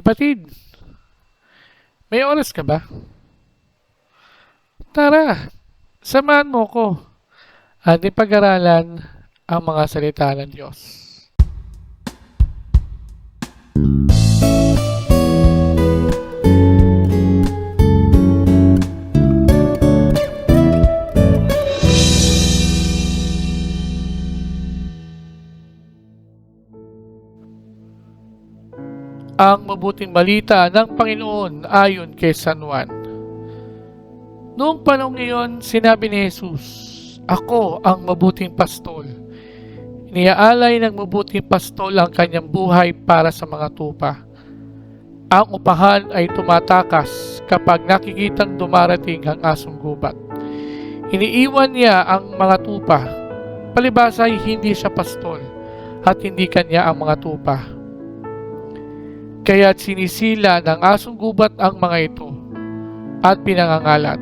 Kapatid, may oras ka ba? Tara, samahan mo ko at ipag-aralan ang mga salita ng Diyos. Ang mabuting balita ng Panginoon ayon kay San Juan. Noong panahon ngayon, sinabi ni Jesus, Ako ang mabuting pastol. Iniaalay ng mabuting pastol ang kanyang buhay para sa mga tupa. Ang upahan ay tumatakas kapag nakikitang dumarating ang asong gubat. Iniiwan niya ang mga tupa. Palibasa ay hindi siya pastol at hindi kanya ang mga tupa kaya't sinisila ng asong gubat ang mga ito at pinangangalat.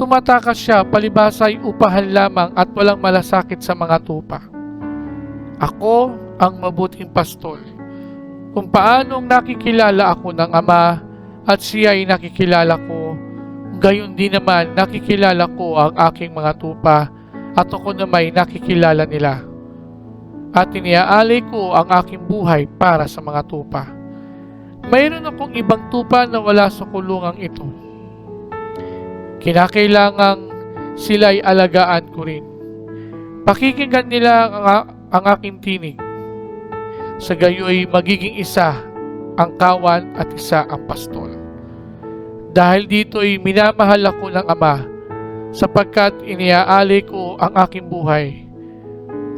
Tumatakas siya palibasay upahan lamang at walang malasakit sa mga tupa. Ako ang mabuting pastol. Kung paanong nakikilala ako ng Ama at siya ay nakikilala ko, gayon din naman nakikilala ko ang aking mga tupa at ako naman nakikilala nila at iniaalay ko ang aking buhay para sa mga tupa. Mayroon akong ibang tupa na wala sa kulungang ito. Kinakailangang sila'y alagaan ko rin. Pakikinggan nila ang, ang aking tinig. Sa gayoy magiging isa ang kawan at isa ang pastol. Dahil dito ay minamahal ako ng Ama sapagkat iniaalay ko ang aking buhay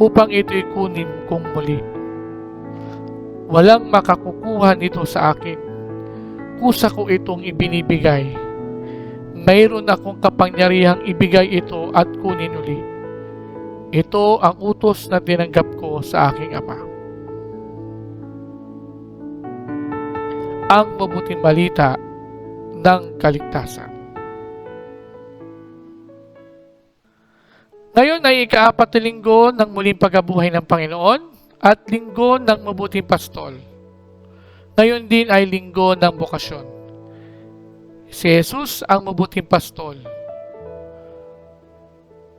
upang ito'y kunin kong muli. Walang makakukuha nito sa akin. Kusa ko itong ibinibigay. Mayroon akong kapangyarihang ibigay ito at kunin uli. Ito ang utos na tinanggap ko sa aking ama. Ang mabuting balita ng kaligtasan. Ngayon ay ikaapat na linggo ng muling pagkabuhay ng Panginoon at linggo ng mabuting pastol. Ngayon din ay linggo ng bokasyon. Si Jesus ang mabuting pastol.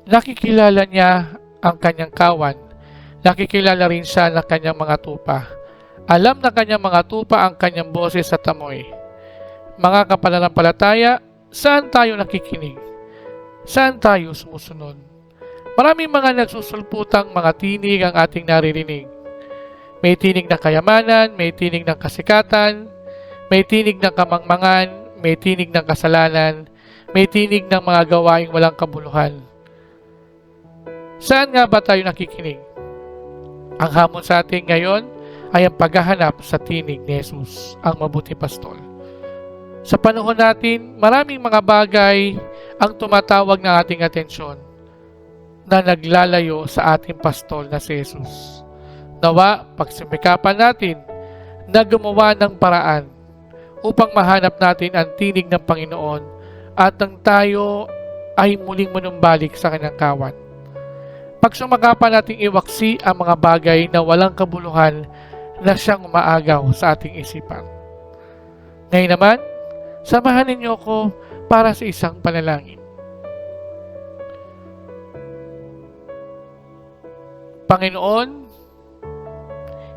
Nakikilala niya ang kanyang kawan. Nakikilala rin siya ng kanyang mga tupa. Alam na kanyang mga tupa ang kanyang boses sa tamoy. Mga kapananampalataya, saan tayo nakikinig? Saan tayo sumusunod? Maraming mga nagsusulputang mga tinig ang ating naririnig. May tinig ng kayamanan, may tinig ng kasikatan, may tinig ng kamangmangan, may tinig ng kasalanan, may tinig ng mga gawaing walang kabuluhan. Saan nga ba tayo nakikinig? Ang hamon sa atin ngayon ay ang paghahanap sa tinig ni Jesus, ang mabuti pastol. Sa panahon natin, maraming mga bagay ang tumatawag ng ating atensyon na naglalayo sa ating pastol na si Jesus. Nawa, pagsumikapan natin na gumawa ng paraan upang mahanap natin ang tinig ng Panginoon at nang tayo ay muling manumbalik sa kanyang kawan. Pagsumagapan nating iwaksi ang mga bagay na walang kabuluhan na siyang umaagaw sa ating isipan. Ngayon naman, samahan ninyo ko para sa isang panalangin. Panginoon,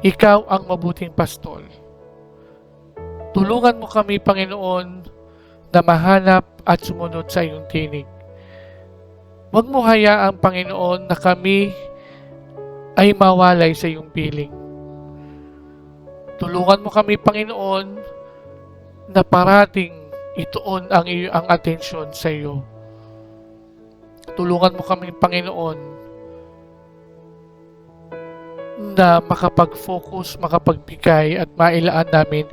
Ikaw ang mabuting pastol. Tulungan mo kami, Panginoon, na mahanap at sumunod sa iyong tinig. Huwag mo hayaan, Panginoon, na kami ay mawalay sa iyong piling. Tulungan mo kami, Panginoon, na parating ituon ang, iyo, ang atensyon sa iyo. Tulungan mo kami, Panginoon, na makapag-focus, makapagbigay at mailaan namin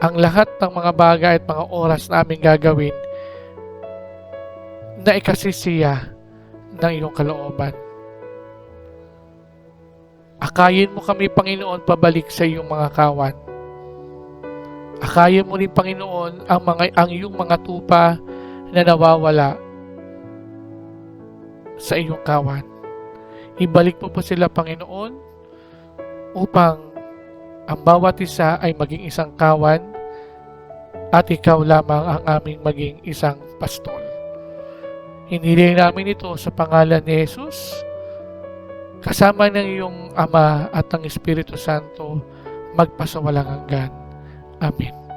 ang lahat ng mga bagay at mga oras na aming gagawin na ikasisiya ng iyong kalooban. Akayin mo kami, Panginoon, pabalik sa iyong mga kawan. Akayin mo rin, Panginoon, ang, mga, ang iyong mga tupa na nawawala sa iyong kawan. Ibalik mo po sila, Panginoon, upang ang bawat isa ay maging isang kawan at ikaw lamang ang aming maging isang pastol. Hiniling namin ito sa pangalan ni Jesus, kasama ng iyong Ama at ng Espiritu Santo, magpasawalang hanggan. Amen.